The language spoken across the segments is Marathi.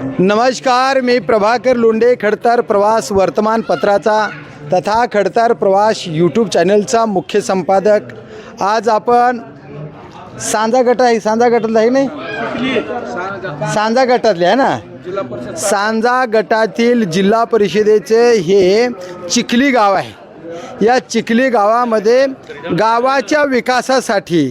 नमस्कार मी प्रभाकर लोंडे खडतर प्रवास वर्तमानपत्राचा तथा खडतर प्रवास यूट्यूब चॅनलचा मुख्य संपादक. आज आपण सांजा गट आहे सांजा गटातला आहे नाही? सांजा गटातले आहे ना? सांजा गटातील जिल्हा परिषदेचे हे चिखली गाव आहे. या चिखली गावामध्ये गावाच्या विकासासाठी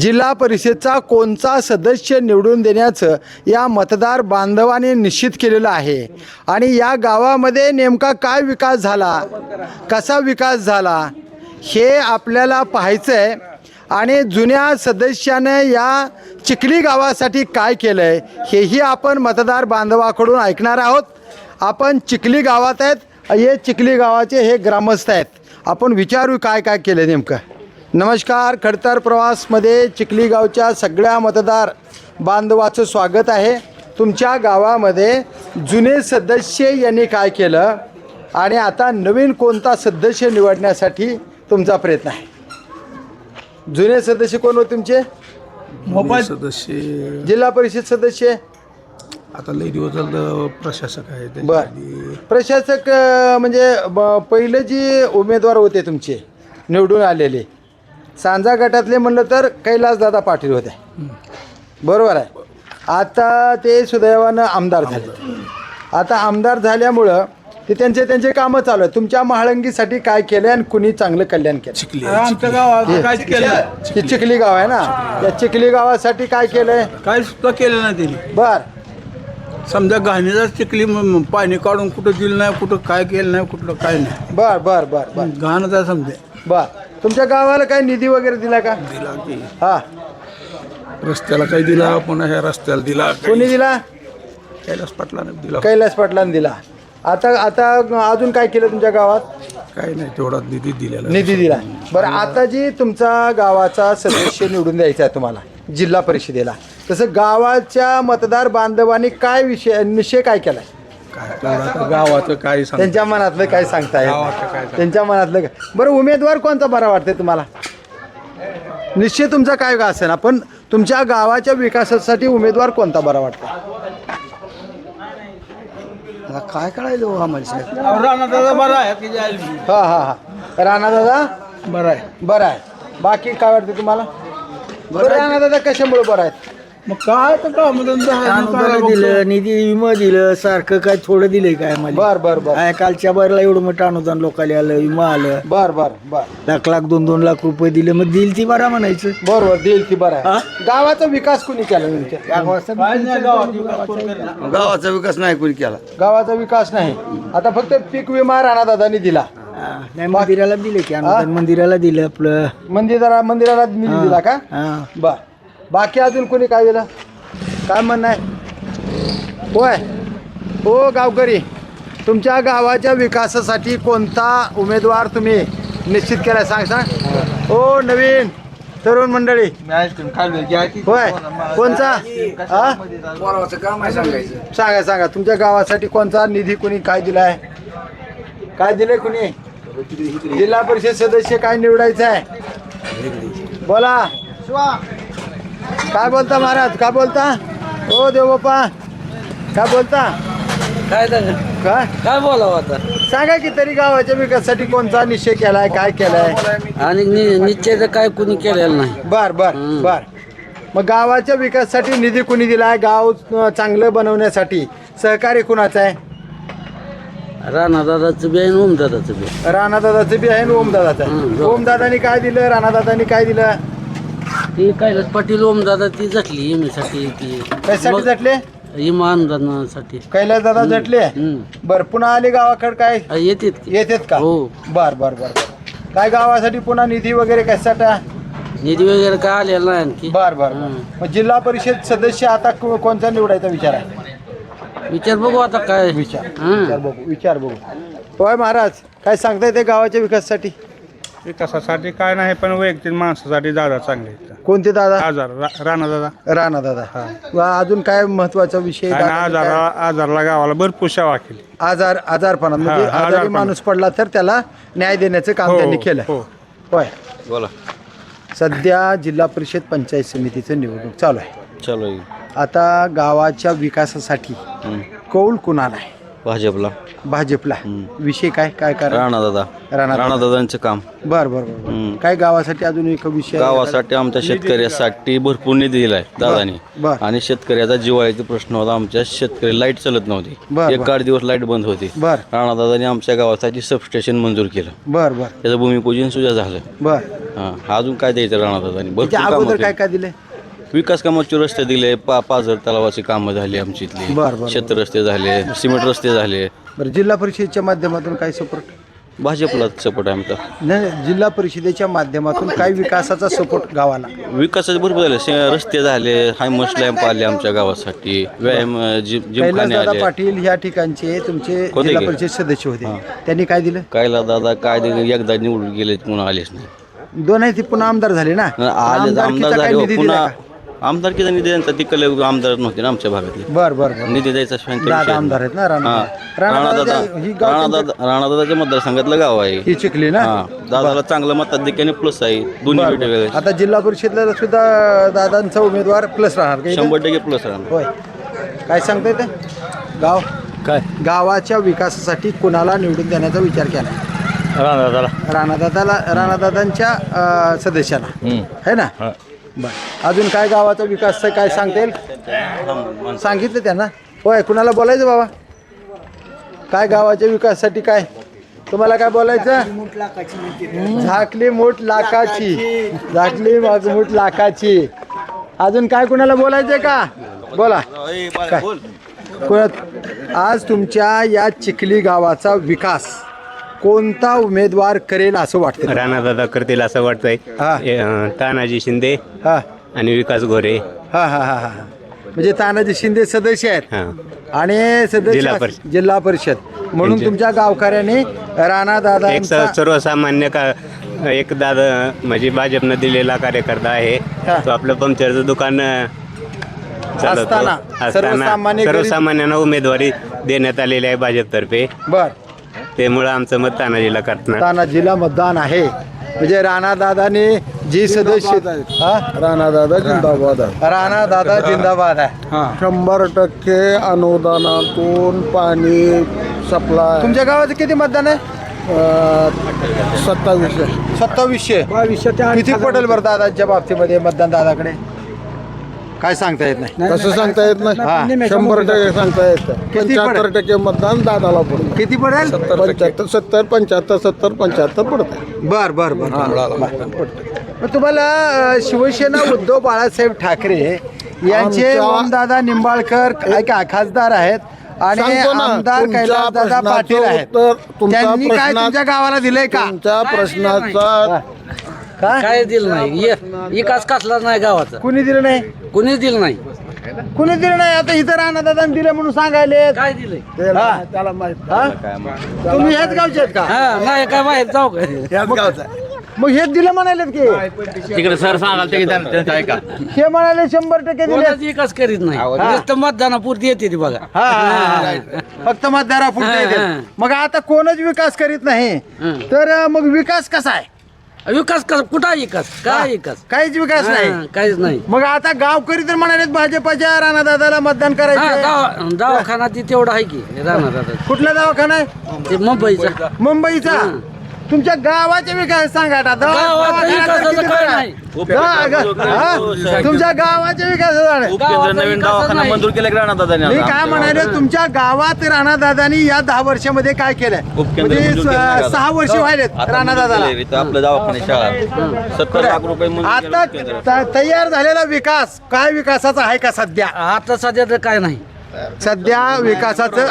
जिल्हा परिषदचा कोणता सदस्य निवडून देण्याचं या मतदार बांधवाने निश्चित केलेलं आहे. आणि या गावामध्ये नेमका काय विकास झाला? कसा विकास झाला? हे आपल्याला पाहायचं आहे आणि जुन्या सदस्याने या चिखली गावासाठी काय केलं आहे हेही आपण मतदार बांधवाकडून ऐकणार आहोत. आपण चिखली गावात आहेत. हे चिखली गावाचे हे ग्रामस्थ आहेत. आपण विचारू काय काय केलं नेमकं? नमस्कार खडतर प्रवासमध्ये चिखली गावच्या सगळ्या मतदार बांधवाचं स्वागत आहे. तुमच्या गावामध्ये जुने सदस्य यांनी काय केलं आणि आता नवीन कोणता सदस्य निवडण्यासाठी तुमचा प्रयत्न आहे? जुने सदस्य कोण होते तुमचे? मोबाईल सदस्य जिल्हा परिषद सदस्य? आता लई दिवस झालं प्रशासक आहे बर. प्रशासक म्हणजे ब- पहिले जी उमेदवार होते तुमचे निवडून आलेले सांजा गटातले म्हणलं तर कैलासदादा पाटील होते. बरोबर आहे. आता ते सुदैवानं आमदार झाले. आता आमदार झाल्यामुळं ते त्यांचे त्यांचे कामं चालू आहेत. तुमच्या महाळंगीसाठी काय केलं आणि कुणी चांगलं कल्याण केलं चिखली. आमच्या गावात काहीच केलं. हे चिखली गाव आहे ना? या चिखली गावासाठी काय केलंय? काहीच सुद्धा केलं नाही त्यांनी. बर. समजा घाणीला चिखली म- म- पाणी काढून कुठं दिलं नाही कुठं काय केलं नाही कुठलं काय नाही. बर बर बर बर. घाणच आहे समजे. बर. तुमच्या गावाला काही निधी वगैरे दिला का? दिला की. हा. रस्त्याला काही दिला पुन्हा ह्या रस्त्याला दिला. कोणी दिला? कैलास पाटलाने दिला. कैलास पाटलांनी दिला. आता आता अजून काय केलं तुमच्या गावात? काही नाही तेवढा निधी दिलेला निधी दिला. बरं आता जी तुमचा गावाचा सदस्य निवडून द्यायचा आहे तुम्हाला जिल्हा परिषदेला तसं गावाच्या मतदार बांधवांनी काय विषय निश्चय काय केलाय? काय तेवढं आता गावाचं सांग त्यांच्या मनातलं काय सांगता गावाचं काय येत सांगता? त्यांच्या मनातलं काय? बरं उमेदवार कोणता बरा वाटते तुम्हाला? निश्चय तुमचा काय का असेल पण तुमच्या गावाच्या विकासासाठी उमेदवार कोणता बरा वाटतो काय कळायला हो आम्हाला साहेब राणा दादा बरा आहे की. हा हा हा. राणा दादा? बरं आहे. बरं आहे. बाकी काय वाटतं तुम्हाला? बरं राणा दादा कशामुळे बरं आहेत? मग काय तर काम धंदा आहे, मग काय अनुदान बघतो. दिलं निधी विमा दिलं सारखं काय थोडं दिलंय काय मला बर बर बर. काय कालच्या बारला एवढं मोठं अनुदान लोकांना आलं विमा आलं. बर बर बर. लाख लाख दोन दोन लाख रुपये दिले मग दिल ती बरा म्हणायचं. बरोबर देईल ती बरं. आहे गावाचा विकास कुणी केला तुमच्या? काय नाही गावात विकास कोण करेल? गावाचा विकास नाही कोणी केला. गावाचा विकास नाही. आता फक्त पीक विमा राणा दादानी दिला. हा, नाही मंदिराला दिले की अनुदान मंदिराला दिलं आपलं. मंदिरा मंदिराला निधी दिला का? हा. बर. बाकी अजून कोणी काय दिलं? काय म्हणणं आहे? होय. हो गावकरी. तुमच्या गावाच्या विकासासाठी कोणता उमेदवार तुम्ही निश्चित केला सांग सांग. हो नवीन तरुण मंडळी. होय. कोणचा? हा? सांगा सांगा. तुमच्या गावासाठी कोणता निधी कोणी काय दिलाय? काय दिलंय कुणी? जिल्हा परिषद सदस्य काय निवडायचं आहे बोला काय बोलता महाराज? काय बोलता? हो देव बाप्पा. काय बोलता? काय काय? काय बोलावं आता? सांगा की तरी गावाच्या विकासासाठी कोणता निश्चय केलाय काय केलाय? आणि निश्चय काय कुणी केलेलं नाही. बर बर बर. मग गावाच्या विकासासाठी निधी कुणी दिलाय? गाव अं, चांगलं बनवण्यासाठी. सहकार्य कुणाचं आहे? राणा दादाचं बी आणि ओम दादाचं बी राणादादाचं बी आहे आणि ओमदादाचं आहे. ओमदादानी काय दिलं? राणादादानी काय दिलं? ती कैलास पाटील ओम दादा ती जटली इमेसाठी ती. कशासाठी झटले इमा अनुदानासाठी कैलास दादा झटले. बर पुन्हा आले गावाकडे काय? हा, येतेत की. येतात का? हो. बर बर बर बर. काय गावासाठी पुन्हा निधी वगैरे कशासाठी? निधी वगैरे काय आलेला नाही आणखी. बर बर बर. मग जिल्हा परिषद सदस्य आता को- कोणता निवडायचा विचार आहे? विचार बघू आता काय. विचार. हं. विचार बघू विचार बघू. होय महाराज काय सांगताय ते गावाच्या विकासासाठी? विकासासाठी काय नाही पण वैयक्तिक माणसासाठी दादा चांगले आहेत. कोणते दादा? आजार रा- राणा दादा. राणा दादा. वा, अजून काय महत्त्वाचा विषय आणि दादा, आजार काय? आजारला गावाला भरपूर सेवा केली. आजार आजारपणा. म्हणजे हा, आजारी आजारपणा. माणूस पडला तर त्याला न्याय देण्याचं काम हो, त्यांनी केलं हो. होय. बोला. सध्या जिल्हा परिषद पंचायत समितीचं निवडणूक चालू आहे. चलो आता गावाच्या विकासासाठी कौल कुणाला आहे? भाजपला. भाजपला. विषय काय? काय कारण? राणा दादा. राणा राणा दादांचं काम. बर बर बर हम्म. काय गावासाठी अजून एक विषय गावासाठी आमच्या शेतकऱ्यासाठी भरपूर निधी दिलाय दादानी. बर. आणि शेतकऱ्याचा जिवाळ्याचा प्रश्न होता. आमच्या शेतकरी लाइट चालत नव्हती. एक. आठ दिवस लाइट बंद होती. बर. राणा दादानी आमच्या गावासाठी सबस्टेशन मंजूर केलं. बर बर. त्याचं भूमिपूजन सुद्धा झालं. बर. हा अजून काय द्यायचं राणा दादानी? भरपूर कामं काय. काय दिले विकास कामाचे रस्ते दिले पा पाझर तलावाची कामं झाली आमची इथली. बर, बर, शेत रस्ते झाले सिमेंट रस्ते झाले. बरं जिल्हा परिषदेच्या माध्यमातून काय सपोर्ट भाजपला सपोर्ट आहे आमचा. नाही जिल्हा परिषदेच्या माध्यमातून काय विकासाचा सपोर्ट गावाला? विकासाचे भरपूर झाले. रस्ते झाले हायमस लॅम्प आले आमच्या गावासाठी. व्यायाम जिम जिमखाने कैलासदादा आले. पाटील या ठिकाणचे तुमचे होते जिल्हा की? परिषद सदस्य होते. त्यांनी काय दिलं? कायला दादा काय दिलं, एकदा निवडून गेले पुन्हा आलेच नाही. दोन आहे ती पुन्हा आमदार झाले ना? आले आमदारकीचा आमदार काय झाले हो, निधी दिला पुन्हा का? आमदारकीचा निधी त्यांचा तिकडले आमदार नव्हते ना आमच्या भागातले. बर बर बर. निधी द्यायचा दादा आमदार आहेत ना राणा. राणा राणादादा दादा ही गाव राणादादा राणादादाच्या मतदारसंघातलं गाव आहे. ही चिखली ना? हा. दादाला चांगलं मताधिक्याने प्लस आहे. दोन्ही बर, बर. आता जिल्हा परिषदला सुद्धा दादांचा उमेदवार प्लस राहणार का इथं? शंभर टक्के प्लस राहणार. होय. काय सांगता येते गाव? काय? गावाच्या विकासासाठी कुणाला निवडून देण्याचा विचार केला? राणा राणादादाला राणादादांच्या अं, सदस्याला. है ना? बर. अजून काय गावाचा विकास आहे, काय सांगता येईल? सांगितलं त्यांना. होय कुणाला बोलायचं बाबा? काय गावाच्या विकासासाठी काय? तुम्हाला काय बोलायचं? झाकली मूठ लाखाची. झाकली मूठ लाखाची. अजून काय कुणाला बोलायचंय का? बोला. काय? आज तुमच्या या चिखली गावाचा विकास. कोणता उमेदवार करेल असं वाटतं राणादादा करतील असं वाटतंय. हा. ए, अं, तानाजी शिंदे हा. आणि विकास घोरे. हा हा हा हा. म्हणजे तानाजी शिंदे सदस्य आहेत. हा. आणि सदस्य जिल्हा परिषद. जिल्हा परिषद. म्हणून तुमच्या गावकऱ्याने राणा एक दादा स- सर्वसामान्य का एक दादा म्हणजे भाजपनं दिलेला कार्यकर्ता आहे. हा. तो आपलं पंक्चरचं दुकान अं, चालवतो. असताना असताना सर्वसामान्य गरीब- सर्वसामान्यांना उमेदवारी देण्यात आलेली आहे भाजपतर्फे. बर. त्यामुळं आमचं मत तानाजीला करणार. तानाजीला मतदान आहे. म्हणजे राणा दादाने जी सदस्य हा? राणा दादा जिंदाबाद आहे राणा दादा जिंदाबाद आहे. शंभर टक्के अनुदानातून पाणी सप्लाय तुमच्या गावाचं किती मतदान आहे? सत्तावीसशे. सत्तावीसशे. किती पडेल बरं दादांच्या बाबतीमध्ये मतदान दादाकडे? काय सांगता येत नाही? कसं सांगता येत हा. नाही शंभर टक्के सांगता येत किती पंच्याहत्तर टक्के मतदान दादाला पडतं किती पडेल? पंच्याहत्तर सत्तर पंच्याहत्तर सत्तर पंच्याहत्तर पडतं बर बर बर. मग तुम्हाला अ, शिवसेना उद्धव बाळासाहेब ठाकरे यांचे आमच्या- ओमदादा निंबाळकर काय का खासदार आहेत आणि सांगतो ना, आमदार तुमच्या कैलासदादा प्रश्नाचं पाटील आहेत. उत्तर तुमच्या त्यांनी काय प्रश्नात- तुमच्या गावाला दिलंय का? तुमच्या प्रश्नाचा काय काय दिलं नाही? ये- विकास कसला नाही गावाचा. कुणी दिलं नाही? कुणीच दिलं नाही. कुणी दिलं नाही? आता इथं राणा दिलं म्हणून सांगायले. काय दिलंय? माहीत हा? तुम्ही हेच गावचे आहेत का? हा नाही काय बाहेर जाऊ का? मग हेच दिलं म्हणालेत की. तिकडे सर सांगाल ते काय का? हे म्हणाले शंभर टक्के दिले कोणाच विकास करीत नाही. नुसतं मतदानापुरती येते ती बघा. हा, हा, हा. फक्त मतदारा हा, हा. मग आता कोणच विकास करीत नाही. हं. तर अ, मग विकास कसा आहे? विकास कसा? कुठं विकास? काय विकास? काहीच विकास हा, नाही. काहीच नाही. मग आता गावकरी तर म्हणाले भाजपाच्या राणादादाला मतदान हा, करायचं दवा- दवाखाना ती तेवढा आहे की राहणार दादा कुठला दवाखाना आहे? ते मुंबईचा. मुंबईचा. तुमच्या गावाचा विकास सांगा आता. दवा- गावाचा दवाखाना तर विकासाचं किती काय बरा? नाही. गा- गा- हा? तुमच्या गावाच्या विकास गावाचा नवीन विकासच दवाखाना नाही. मंजूर केला की राणा दादाने मी काय म्हणाले तुमच्या गावात राणा दादानी या दहा वर्षामध्ये काय केलंय उपकेंद्र म्हणजे मंजूर केलं नाही स- का? सहा वर्ष व्हायलेत राणा दादाला आपलं दवाखाने शाळा सत्तर लाख रुपये मंजूर केलं आता. त- तयार झालेला विकास काय विकासाचा आहे का सध्या आता सध्या तर काय नाही सध्या विकासाचं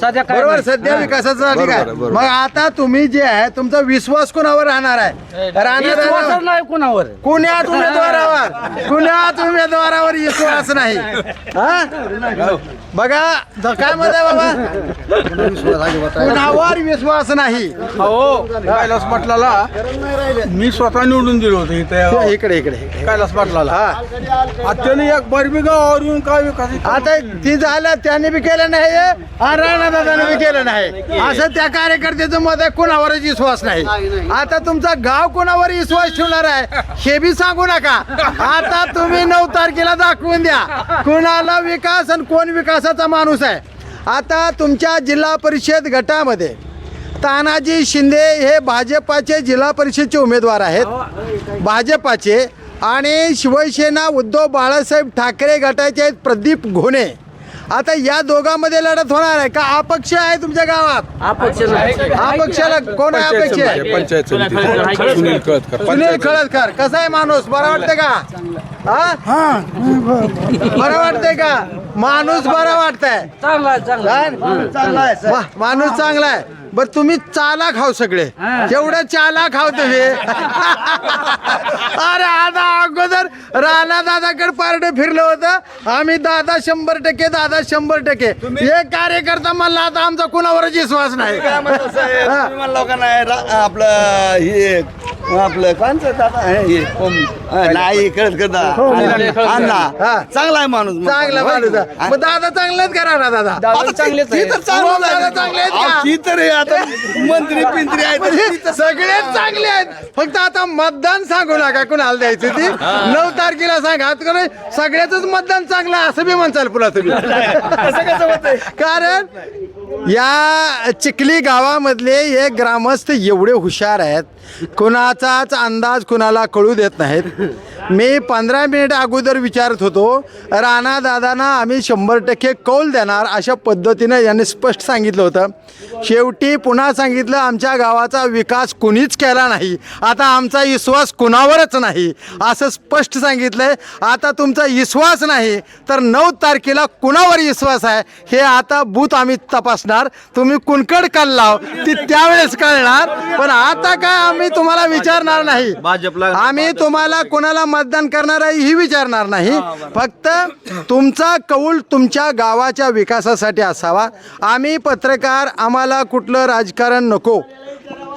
सध्या काय बरोबर नाही. सध्या. विकासाचं ठीक आहे. मग आता तुम्ही जे आहे तुमचा विश्वास कोणावर राहणार आहे? राहणार नाही कुणावर. कुण्यात उमेदवारावर कुण्यात उमेदवारावर विश्वास नाही. हा? बघा ज- काय मत आहे बाबा? कुणावर विश्वास नाही. हो कैलास पाटलाला मी स्वतः निवडून दिलं होतं इथे. इकडे इकडे इकडे. कैलास पाटलाला. हा. त्याने एक बरबी गावावर येऊन काय विकास आता ती झालं त्याने बी केलं नाही आणि राणादादाने बी केलं नाही. असं त्या कार्यकर्त्याचं मत आहे कुणावरच विश्वास नाही. आता तुमचा गाव कुणावर विश्वास ठेवणार आहे हे बी सांगू नका. आता तुम्ही नऊ तारखेला दाखवून द्या. कुणाला विकास आणि कोण विकासाचा माणूस आहे. आता तुमच्या जिल्हा परिषद गटामध्ये तानाजी शिंदे हे भाजपाचे जिल्हा परिषदचे उमेदवार आहेत. भाजपाचे आणि शिवसेना उद्धव बाळासाहेब ठाकरे गटाचे आहेत प्रदीप घोणे. आता या दोघांमध्ये लढत होणार आहे. का अपक्ष आहे तुमच्या गावात? अपक्ष. अपक्षाला कोण आहे अपेक्षा आहे पंचायत समिती सुनील कळतकर सुनील खळदकर कसा आहे माणूस? बरा वाटते का? हा? बरं. वाटतंय का? माणूस बरा वाटतंय. चांगला आहे, चांगला आहे. माणूस चांगला आहे. बर तुम्ही चाला खाव सगळे. जेवढं चाला खाव तुम्ही. अरे आता अगोदर राणा दादाकडे पारडे फिरलं होतं. आम्ही दादा शंभर टक्के दादा शंभर टक्के. हे कार्यकर्ता म्हणला आता आमचा कुणावरच विश्वास नाही. म्हणलं का नाही रा- आपलं हे आपलं कोणचं दादा? हे नाही कळत करता. अण्णा हा. चांगला आहे माणूस मग. चांगला माणूस आहे. मग दादा चांगलेच करा ना दादा? आता चांगलेच ती तर चांगलं ओम दादा आहे. चांगले आहेत का? अहो, ती तर आहे आता मंत्री पिंत्री आहेत. म्हणजे सगळेच चांगले आहेत. फक्त आता मतदान सांगू नका कुणाला द्यायचं ती. नऊ तारखेला सांगा आता कोणी सगळ्याच मतदान चांगलं आहे असं बी म्हणचाल पुन्हा तुम्ही. असं कसं होतंय? कारण या चिखली गावामधले हे ग्रामस्थ एवढे हुशार आहेत. कुणाचाच अंदाज कुणाला कळू देत नाहीत. मी पंधरा मिनिट अगोदर विचारत होतो राणा दादांना आम्ही शंभर टक्के कौल देणार अशा पद्धतीनं यांनी स्पष्ट सांगितलं होतं. शेवटी पुन्हा सांगितलं आमच्या गावाचा विकास कुणीच केला नाही. आता आमचा विश्वास कुणावरच नाही. असं स्पष्ट सांगितलंय. आता तुमचा विश्वास नाही तर नऊ तारखेला कुणावर विश्वास आहे? हे आता बूथ आम्ही तपासणार तुम्ही कुणकड काल लाव ती त्यावेळेस कळणार. पण आता काय आम्ही तुम्हाला विचारणार नाही. भाजपला आम्ही तुम्हाला कोणाला मतदान करणार आहे ही विचारणार नाही. फक्त तुमचा कौल तुमच्या गावाच्या विकासासाठी असावा. आम्ही पत्रकार आम्हाला कुठलं राजकारण नको.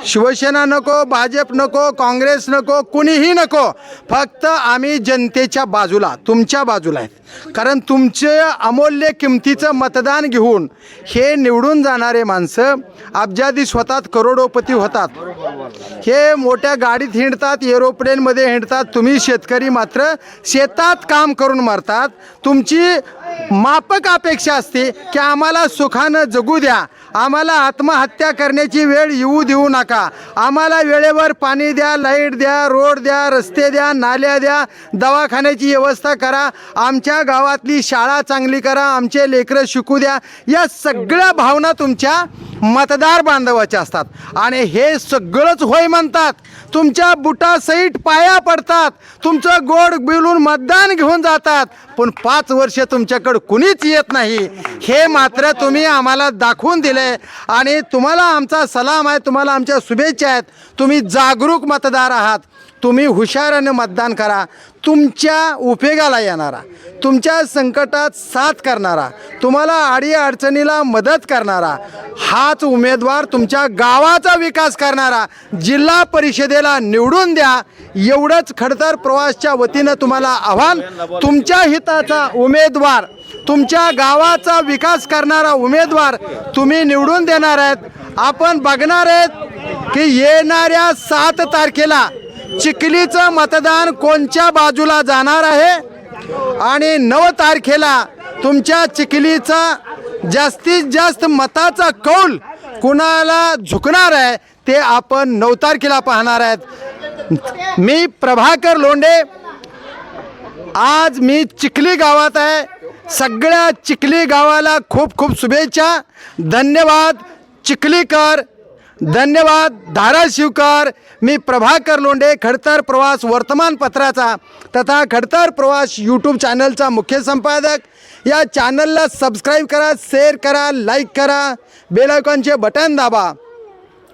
शिवसेना नको भाजप नको काँग्रेस नको कुणीही नको. फक्त आम्ही जनतेच्या बाजूला तुमच्या बाजूला आहेत. कारण तुमचे अमूल्य किमतीचं मतदान घेऊन हे निवडून जाणारे माणसं अब्जादी स्वतः करोडोपती होतात. हे मोठ्या गाडीत हिंडतात एरोप्लेनमध्ये हिंडतात तुम्ही शेतकरी मात्र शेतात काम करून मरतात. तुमची मापक अपेक्षा असते की आम्हाला सुखानं जगू द्या. आम्हाला आत्महत्या करण्याची वेळ येऊ देऊ नका. आम्हाला वेळेवर पाणी द्या लाइट द्या रोड द्या रस्ते द्या नाल्या द्या दवाखान्याची व्यवस्था करा. आमच्या गावातली शाळा चांगली करा आमचे लेकरं शिकू द्या. या सगळ्या भावना तुमच्या मतदार बांधवाच्या असतात. आणि हे सगळंच होय म्हणतात. तुमच्या बुटासहित पाया पडतात. तुमचं गोड बिलून मतदान घेऊन जातात. पण पाच वर्ष तुमच्याकडं कुणीच येत नाही. हे मात्र तुम्ही आम्हाला दाखवून दिले आणि तुम्हाला आमचा सलाम आहे तुम्हाला आमच्या शुभेच्छा आहेत. तुम्ही जागरूक मतदार आहात. तुम्ही हुशारानं मतदान करा. तुमच्या उपयोगाला येणारा तुमच्या संकटात साथ करणारा तुम्हाला आडी अडचणीला मदत करणारा हाच उमेदवार तुमच्या गावाचा विकास करणारा जिल्हा परिषदेला निवडून द्या. एवढंच खडतर प्रवासच्या वतीनं तुम्हाला आव्हान तुमच्या हिताचा उमेदवार तुमच्या गावाचा विकास करणारा उमेदवार तुम्ही निवडून देणार आहेत. आपण बघणार आहेत की येणाऱ्या सात तारखेला चिखलीचं मतदान कोणच्या बाजूला जाणार आहे? आणि नऊ तारखेला तुमच्या चिखलीचा जास्तीत जास्त मताचा कौल कुणाला झुकणार आहे ते आपण नऊ तारखेला पाहणार आहेत. मी प्रभाकर लोंडे आज मी चिखली गावात आहे. सगळ्या चिखली गावाला खूप खूप शुभेच्छा. धन्यवाद चिखलीकर. धन्यवाद धाराशिवकर मी प्रभाकर लोंढे खडतर प्रवास वर्तमानपत्राचा तथा खडतर प्रवास यूट्यूब चॅनलचा मुख्य संपादक. या चॅनलला सबस्क्राईब करा शेअर करा लाईक करा. बेलायकॉनचे बटन दाबा.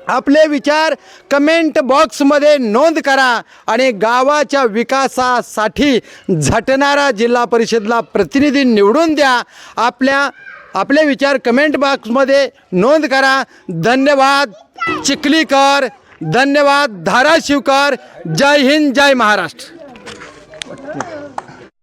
आपले विचार कमेंट बॉक्समध्ये नोंद करा आणि गावाच्या विकासासाठी झटणारा जिल्हा परिषदला प्रतिनिधी निवडून द्या. आपल्या आपले विचार कमेंट बॉक्समध्ये नोंद करा. धन्यवाद. चिखलीकर. धन्यवाद. धाराशिवकर. जय हिंद जय महाराष्ट्र.